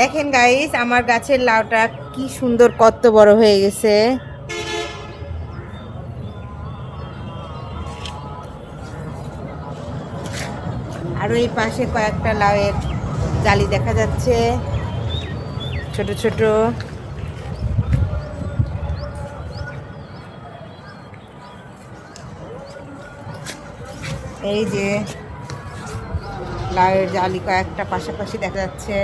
দেখেন গাইস আমার গাছের লাউটা কি সুন্দর, কত বড় হয়ে গেছে। আর ওই পাশে কয়েকটা লাউয়ের জালি দেখা যাচ্ছে। ছোট ছোট। এই যে, লাউয়ের জালি কয়েকটা পাশাপাশি দেখা যাচ্ছে।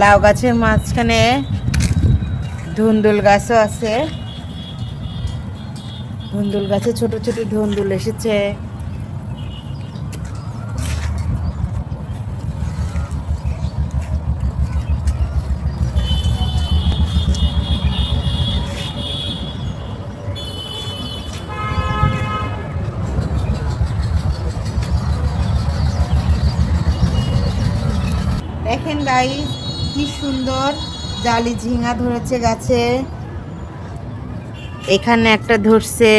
লাউ গাছের মাঝখানে ধুন্দুল গাছও আছে। ধুন্দুল গাছে ছোট ছোট ধুন্দুল এসেছে। দেখেন গাই কি সুন্দর জালি ঝিঙা ধরেছে গাছে। এখানে একটা ধরছে।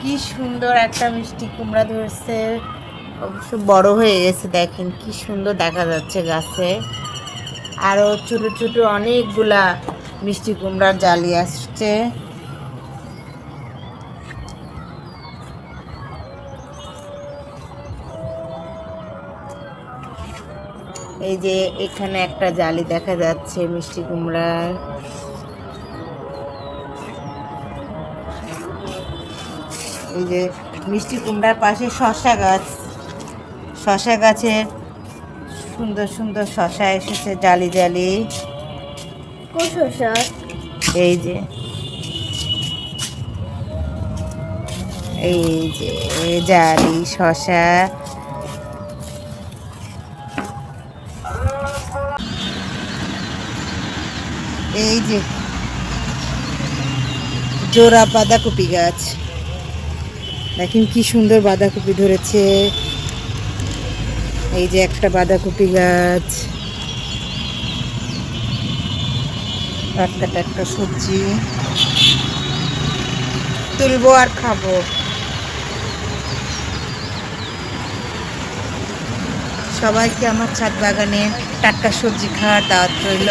কি সুন্দর একটা মিষ্টি কুমড়া ধরছে। অবশ্য বড় হয়ে গেছে, দেখেন কি সুন্দর দেখা যাচ্ছে গাছে। আরও ছোট ছোট অনেকগুলা মিষ্টি কুমড়ার জালি আসছে। এই যে এখানে একটা জালি দেখা যাচ্ছে মিষ্টি কুমড়ার এই যে মিষ্টি কুমড়ার পাশে শশা গাছ। শশা গাছের সুন্দর সুন্দর শশা এসেছে জালি জালি। এই যে। এই যে জালি শশা এই যে জোড়া বাঁধাকপি গাছ। দেখেন কি সুন্দর বাঁধাকপি ধরেছে। এই যে একটা বাঁধাকপি গাছ। টাটকা সবজি। তুলবো আর খাব। সবাইকে আমার ছাদ বাগানে টাটকা সবজি খাওয়ার দাওয়াত রইল।